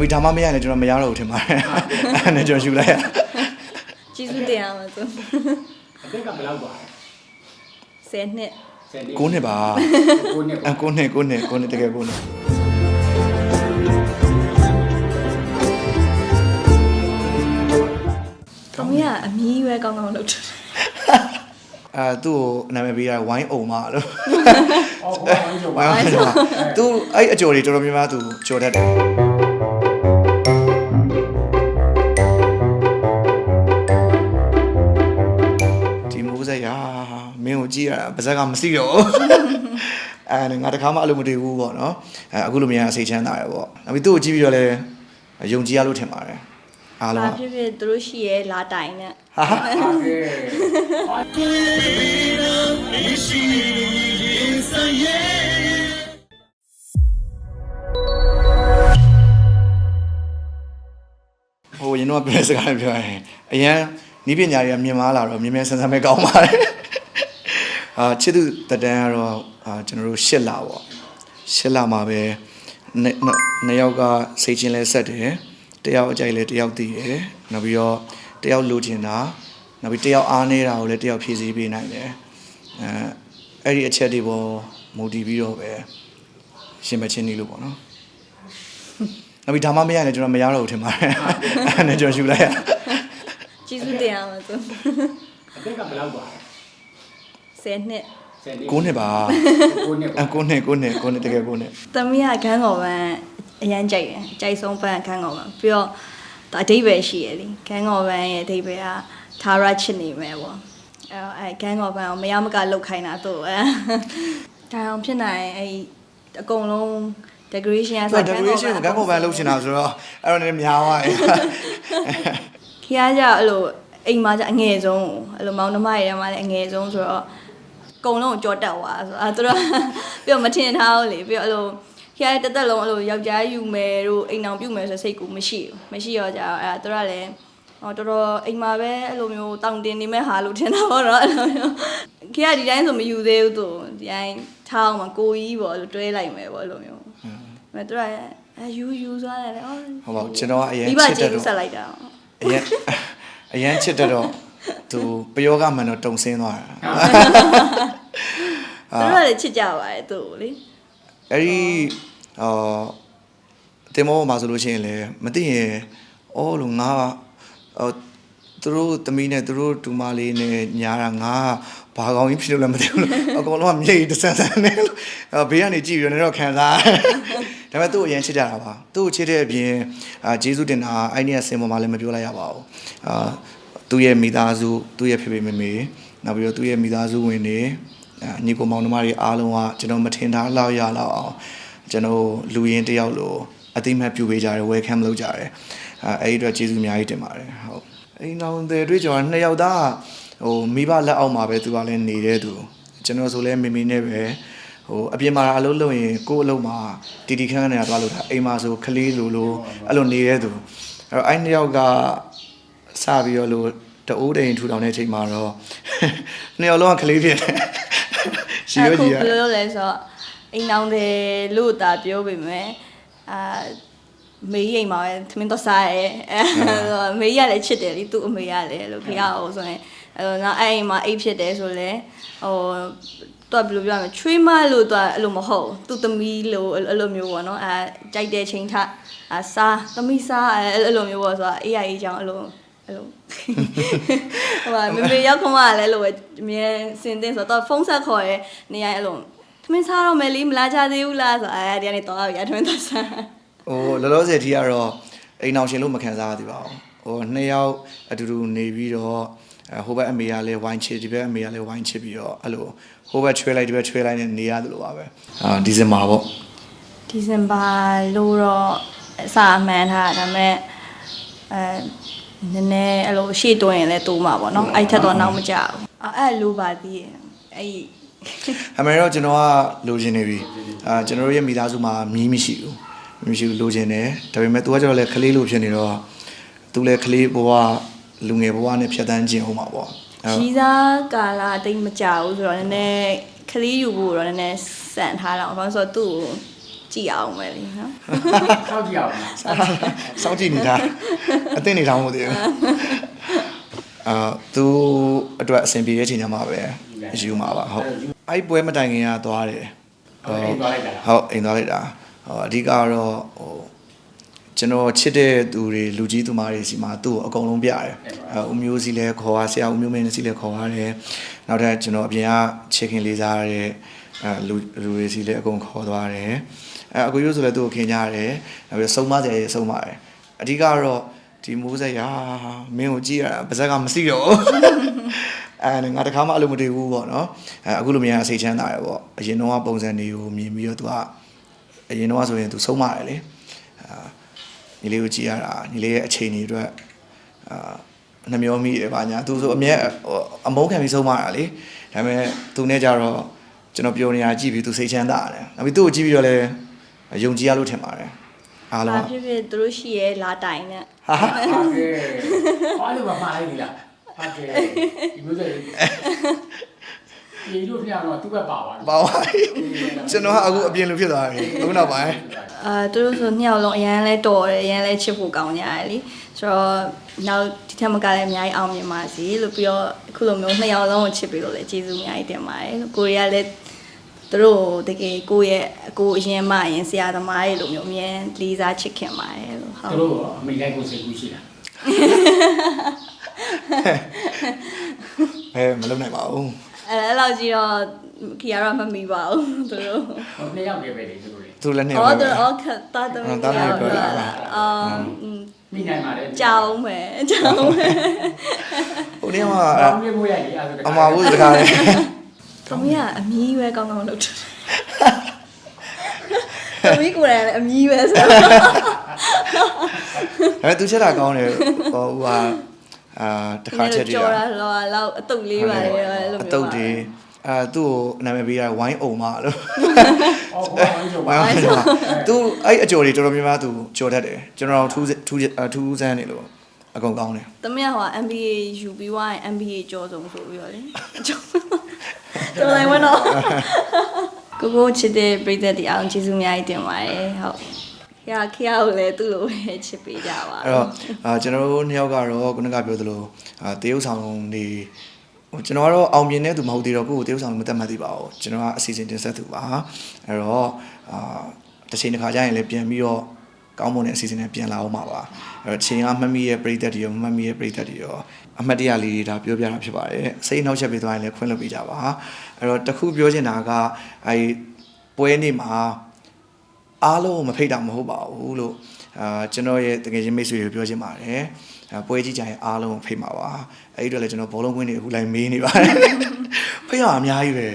နောက်ပြီးဒါမှမရရင်လည်းကျွန်တော်မရတော့ဘူးထင်ပါတယ်အဲ့နဲ့ကျွန်တော်ယူလိုက်ရကျေးဇူးတင်ရမှာသူအသက်ကဘယ်လောက်ပါလဲ10နှစ်ဆယ်နှစ်ကိုးနှစ်ပါကိုနှစ်အပေါ့ကိုးနှစ်ကိုးနှစ်ကိုးနှစ်တကယ်ကိုးနှစ်။အမေကအမီးပဲကောင်းကောင်းလုပ်တယ်အဲသူ့ကိုနာမည်ပေးတာဝိုင်းအုံမလို့အော်ဟောဝိုင်းဆိုဝိုင်းအုံမသူအဲ့အကျော်တွေတော်တော်များများသူကျော်တတ်တယ် ရတာပါဇက်ကမစီတော့အဲငါတခါမှအလိုမတွေ့ဘူးပေါ့နော်အဲအခုလိုမြန်အစိတ်ချမ်းသာရပေါ့နောက်ပြီးသူ့ကိုကြည့်ပြီးတော့လည်းယုံကြည်ရလို့ထင်ပါတယ်အား။လုံးဘာကဖြစ်ဖြစ်သူတို့ရှိရဲလာတိုင်နဲ့ဟာဟာဟုတ်ကဲ့ဟိုရင်တော့ပြောတဲ့စကားတွေပြောရင်အရန်နီးပညာတွေကမြင်မာလာတော့မြင်မြန်ဆန်းဆန်းပဲကောင်းပါတယ် အာချစ်သူတတန်းကတော့အာကျွန်တော်တို့ရှစ်လပေါ့ရှစ်လမှာပဲနှစ်နှစ်နှစ်ယောက်ကစိတ်ချင်းလဲဆက်တယ်တယောက်အကြိုက်လဲတယောက်တည်တယ်နောက်ပြီးတော့တယောက်လိုချင်တာနောက်ပြီးတယောက်အားနေတာကိုလည်းတယောက်ဖြည့်ဆည်းပေးနိုင်တယ်အဲအဲ့ဒီအချက်တွေပေါ်မူတည်ပြီးတော့ပဲရှင်မချင်းနေလို့ပေါ့နော်နောက်ပြီးဒါမှမရရင်လည်းကျွန်တော်မရတော့ဘူးထင်ပါတယ်အဲ့နဲ့ကျွန်တော်ယူလိုက်ရကျေးဇူးတင်ရမှာသူအသက်ကဘယ်လောက်ပါလဲ 10နှစ်ဆယ်နှစ်ကိုးနှစ်ပါကိုနှစ်အပေါ့ကိုးနှစ်ကိုးနှစ်ကိုးနှစ်တကယ်ကိုးနှစ်။သမီးကခန်းကော်ပန်းအရန်ကြိုက်တယ်။ကြိုက်ဆုံးပန်းခန်းကော်ပန်းပြီးတော့ဒါအဓိပ္ပာယ်ရှိရလေ။ခန်းကော်ပန်းရဲ့အဓိပ္ပာယ်ကသာရချစ်နေမယ်ပေါ့။အဲတော့အဲခန်းကော်ပန်းကိုမရမကလုတ်ခိုင်းတာသူ့အဲ။ဒါအောင်ဖြစ်နိုင်အဲအကုန်လုံး decoration ကဆိုတော့ decoration ကိုကန်းကုန်ပန်းလုပ်ချင်တာဆိုတော့အဲ့တော့လည်းများသွားတယ်ခီးရကြအဲ့လိုအိမ်မှာကြအငယ်ဆုံးအဲ့လိုမောင်နှမတွေထဲမှာလည်းအငယ်ဆုံးဆိုတော့ အကုန်လုံးကိုကြော်တက်သွားဆိုတော့သူတို့ပြီးတော့မထင်ထားဘူးလေပြီးတော့အဲ့လိုခီးရတက်တက်လုံးအဲ့လိုယောက်ျားယူမယ်တို့အိမ်အောင်ပြုမယ်ဆိုစိတ်ကူမရှိဘူးမရှိတော့ကြတော့အဲ့ဒါသူတို့ကလည်းဟောတော်တော်အိမ်မှာပဲအဲ့လိုမျိုးတောင်းတင်နေမဲ့ဟာလို့ထင်တာပေါ့နော်အဲ့လိုမျိုးခီးရဒီတိုင်းဆိုမယူသေးဘူးသူဒီတိုင်းထားအောင်မကိုကြီးပေါ့အဲ့လိုတွဲလိုက်မယ်ပေါ့အဲ့လိုမျိုးအဲ့သူတို့ကအဲယူယူသွားတယ်လေအော်ဟုတ်ပါဘူးကျွန်တော်ကအရင်မိဘချစ်ကျေးတဲ့ဇူးဆက်တော့လိုက်တာအရင်အရင်ချစ်တဲ့တော့ သူပယောကမှန်တော့တုံဆင်းသွားတာသူတို့ကလည်းချစ်ကြပါတယ်သူ့ကိုလေအဲ့ဒီအော်တင်မောမှာဆိုလို့ရှိရင်လည်းမသိရင်အော်လို့ငါအော်သူတို့သမီးနဲ့သူတို့ဒူမလေးနဲ့ညာတာငါဘာကောင်းကြီးဖြစ်လို့လည်းမသိဘူးလို့အကောင်လုံးကမြေကြီးတစ်ဆန်းဆန်းနဲ့လို့အော်ဘေးကနေကြည့်ပြီးတော့လည်းတော့ခံစားဒါပေမဲ့သူ့ကိုအရင်ချစ်ကြတာပါသူ့ကိုချစ်တဲ့အပြင်အာဂျေစုတင်တာအဲ့ဒီကစင်ပေါ်မှာလည်းမပြောလိုက်ရပါဘူးအာ သူ့ရဲ့မိသားစုသူ့ရဲ့ဖေဖေမေမေနောက်ပြီးတော့သူ့ရဲ့မိသားစုဝင်တွေအာညီကိုမောင်နှမတွေအားလုံးကကျွန်တော်မထင်ထားလောက်ရလောက်အောင်ကျွန်တော်လူရင်းတယောက်လိုအတိမတ်ပြုပေးကြတယ် welcome လုပ်ကြတယ်အဲအဲ့ဒီအတွက်ကျေးဇူးအများကြီးတင်ပါတယ်ဟုတ်အိမ်တော်တဲ့တွေ့ကြောနှစ်ယောက်သားဟိုမိဘလက်အောက်မှာပဲသူကလည်းနေတဲ့သူကျွန်တော်ဆိုလဲမေမေနဲ့ပဲဟိုအပြင်မှာအလုပ်လုပ်ရင်ကိုယ့်အလုပ်မှာတီတီခန်းခန်းနေတာသွားလို့တာအိမ်မှာဆိုကလေးလိုလိုအဲ့လိုနေတဲ့သူအဲ့တော့အဲ့နှစ်ယောက်က စပြီးတော့လို့တအိုးတိန်ထူထောင်တဲ့အချိန်မှာတော့နှစ်ယောက်လုံးကကလေးဖြစ်တယ်ရှိရအခုကြီးရဘယ်လိုလဲဆိုတော့အိမ်အောင်တယ်လို့တာပြောပေမဲ့အာမေးရိမ်မှာပဲသမင်းတော့စားရဲအဲမေးရလည်းချစ်တယ်လေသူ့အမေရလည်းလို့ခေအောင်ဆိုရင်အဲတော့နောက်အဲ့အိမ်မှာအိတ်ဖြစ်တယ်ဆိုလဲဟိုတော့ဘယ်လိုပြောရမလဲချွေးမလို့တော့အဲ့လိုမဟုတ်သူ့သမီးလို့အဲ့လိုမျိုးပေါ့နော်အဲကြိုက်တဲ့ချိန်ထအာစားသမီးစားအဲ့လိုမျိုးပေါ့ဆိုတော့အေးရအေးချောင်းအဲ့လို အဲ့လိုဟိုမမေရောက်ခမကလည်းလို့ပဲအမြဲစင်တင်ဆိုတော့ဖုန်းဆက်ခေါ်ရဲနေရအဲ့လိုသမင်းစားတော့မယ်လီမလာကြသေးဘူးလားဆိုအဲဒီကနေတော့ရသမင်းတော့စားဟိုလောလောဆယ်ထိကတော့အိမ်အောင်ရှင်လို့မခံစားရသေးပါဘူးဟိုနှစ်ယောက်အတူတူနေပြီးတော့အဲဟိုဘက်အမေကလည်းဝိုင်းချစ်ဒီဘက်အမေကလည်းဝိုင်းချစ်ပြီးတော့အဲ့လိုဟိုဘက်ချွဲလိုက်ဒီဘက်ချွဲလိုက်နဲ့နေရတယ်လို့ပါပဲအာဒီဇင်ဘာပေါ့ဒီဇင်ဘာလို့တော့အစာမှန်ထားတာဒါပေမဲ့အဲ နည်းနည်းအဲ့လိုရှေ့တွန်းရင်လည်းတိုးမှာပေါ့နော်အဲ့ထက်တော့နောက်မကြဘူးအဲ့လိုပါသေးရဲ့အဲ့အမေတော့ကျွန်တော်ကလိုချင်နေပြီအာကျွန်တော်တို့ရဲ့မိသားစုမှာမီးမရှိဘူးမရှိဘူးလိုချင်တယ်ဒါပေမဲ့သူကကျတော့လည်းကလေးလိုဖြစ်နေတော့သူလည်းကလေးဘဝလူငယ်ဘဝနဲ့ဖြတ်တန်းခြင်းဟုတ်မှာပေါ့အဲ့တော့ရီးစားကာလာတိတ်မကြဘူးဆိုတော့နည်းနည်းခလီးယူဖို့တော့နည်းနည်းစံထားတော့ဘာလို့ဆိုတော့သူ့ကို ကြည့်အောင်ပဲလေနော်ဆောက်ကြည့်အောင်လားစောင့်ကြည့်နေတာအသိနေတာမဟုတ်သေးဘူးအာသူအတွက်အဆင်ပြေတဲ့ချိန်ညမှာပဲယူမှာပါဟုတ်အဲ့ဒီပွဲမတိုင်ခင်ကသွားတယ်ဟုတ်အိမ်သွားလိုက်တာလားဟုတ်အိမ်သွားလိုက်တာဟောအဓိကကတော့ဟိုကျွန်တော်ချစ်တဲ့သူတွေလူကြီးသူမတွေစီမှာသူ့ကိုအကုန်လုံးပြတယ်အဲဦးမျိုးစီလည်းခေါ်ရဆရာဦးမျိုးမင်းစီလည်းခေါ်ရတယ်နောက်ထပ်ကျွန်တော်အပြင်ကချစ်ခင်လေးစားရတဲ့ အဲလူလူတွေစီလည်းအကုန်ခေါ်သွားတယ်အဲအကူရိုးဆိုလည်းသူ့ကိုခင်ကြရတယ်နောက်ပြီးဆုံးမစရာရေးဆုံးပါတယ်အဓိကကတော့ဒီမိုးစရာမင်းကိုကြည့်ရတာပါဇက်ကမစီတော့ဘူးအဲငါတခါမှအလုပ်မတွေ့ဘူးပေါ့နော်အဲအခုလိုမြန်အစိတ်ချမ်းသာရပေါ့အရင်တော့ပုံစံတွေကိုမြင်ပြီးတော့သူကအရင်တော့ဆိုရင်သူဆုံးမတယ်လေအာညီလေးကိုကြည့်ရတာညီလေးရဲ့အချိန်တွေအတွက်အာနှမျောမိတယ်ပါညာသူဆိုအမြဲဟိုအမုန်းခံပြီးဆုံးမတာလေဒါပေမဲ့သူနဲ့ကြတော့ ကျွန်တော်ပြောနေတာကြည့်ပြီးသူစိတ်ချမ်းသာတယ်နောက်ပြီးသူ့ကိုကြည့်ပြီးတော့လည်းယုံကြည်ရလို့ထင်ပါတယ်အားလုံးဘာကဖြစ်ဖြစ်သူတို့ရှိရဲ့လာတိုင်နဲ့ဟာဟာဟုတ်ကဲ့ဟောလို့မမှားလိုက်ပြီလားဟုတ်ကဲ့ဒီမျိုးတွေဒီလိုဖျားတော့သူ့ဘက်ပါသွားတယ်ပါပါကျွန်တော်ကအခုအပြင်လူဖြစ်သွားပြီအခုနောက်ပိုင်း အာသူတို့ဆိုနှစ်ယောက်လုံးအရန်လဲတော်တယ်အရန်လဲချစ်ဖို့ကောင်းကြတယ်လीဆိုတော့နောက်ဒီထက်မကလည်းအများကြီးအောင်မြင်ပါစေလို့ပြီးတော့အခုလိုမျိုးနှစ်ယောက်လုံးကိုချစ်ပြီးလို့လည်းကျေးဇူးအများကြီးတင်ပါတယ်လို့ကိုရီးယားလည်းသူတို့တကယ်ကိုယ့်ရဲ့အကိုအရင်မအရင်ဆရာသမားတွေလိုမျိုးအမြဲလေးစားချစ်ခင်ပါတယ်လို့ဟုတ်သူတို့အမိလိုက်ကိုစိတ်ကူးရှိတာအဲမလုပ်နိုင်ပါဘူးအဲအဲ့လောက်ကြီးတော့ခီယာတော့မမီပါဘူးသူတို့ဟိုနှစ်ယောက်တည်းပဲလေသူတို့လေ သူလည်းနေအော်ပါသူပဲအော်ခတာတမီးပြောတာအာမိနိုင်ပါလေကြောင်းမယ်ကြောင်းမယ်ဟိုနေ့ကအောင်းမြေမိုးရိုက်လေအဲ့ဒါအမဘူးတကားလေသမီးကအမီးပဲကောင်းကောင်းလုပ်တယ်သမီးကိုယ်တိုင်လည်းအမီးပဲဆိုတော့အဲသူချက်တာကောင်းတယ်ဟိုဟာအာတခါချက်တည်းကြော်တာလောလောက်အတုတ်လေးပါလေအဲ့လိုအမျိုးတုတ်တွေ အဲသူ့ကိုနာမည်ပေးတာဝိုင်းအုံမလို့အော်ဟိုကဝိုင်းချုံဝိုပါင်းအုံမသူအဲ့အကျော်တွေတော်တော်များများသူကြော်တတ်တယ်ကျွန်တော်ထူးထူးထူးဆန်းနေလို့အကုန်ကောင်းတယ်သမီးကဟို MBA ယူပြီးွားရင် MBA ကြော်ဆုံးဆိုပြီးတော့လေကြော်ကြော်လိုက်ဝင်တော့ကိုကိုချစ်တဲ့ပြည်သက်တွေအောင်ကျေးဇူးအများကြီးတင်ပါတယ်ဟုတ်ခရခရကိုလည်းသူ့လိုပဲချစ်ပေးကြပါအဲ့တော့အာကျွန်တော်တို့နှစ်ယောက်ကတော့ခုနကပြောသလိုအာတရုပ်ဆောင်နေ ဟိုကျွန်တော်ကတော့အောင်မြင်တဲ့သူမဟုတ်သေးတော့ကိုယ့်ကိုတရုပ်ဆောင်မတတ်မှတ်သေးပါဘူးကျွန်တော်ကအစီအစဉ်တင်ဆက်သူပါအဲ့တော့အာတစ်ချိန်တစ်ခါကျရင်လည်းပြန်ပြီးတော့ကောင်းမွန်တဲ့အစီအစဉ်နဲ့ပြန်လာအောင်ပါပါအဲ့တော့ချိန်ကမှတ်မိရဲ့ပရိသတ်တွေရောမမှတ်မိရဲ့ပရိသတ်တွေရောအမှတ်တရလေးတွေဒါပြောပြတာဖြစ်ပါတယ်စိတ်နှောက်ချက်ပေးသွားရင်လည်းခွင့်လွှတ်ပေးကြပါအဲ့တော့တခုပြောချင်တာကအဲပွဲနေ့မှာအားလုံးကိုမဖိတ်တာမဟုတ်ပါဘူးလို့ အာကျွန်တော်ရဲ့တကယ်ချင်းမိတ်ဆွေတွေပြောချင်ပါတယ်အာပွဲကြီးကြရင်အားလုံးကိုဖိတ်မှာပါအဲ့ဒီတော့လည်းကျွန်တော်ဘောလုံးကွင်းတွေအခုလိုက်မေးနေပါတယ်ဖိတ်ရအများကြီးပဲ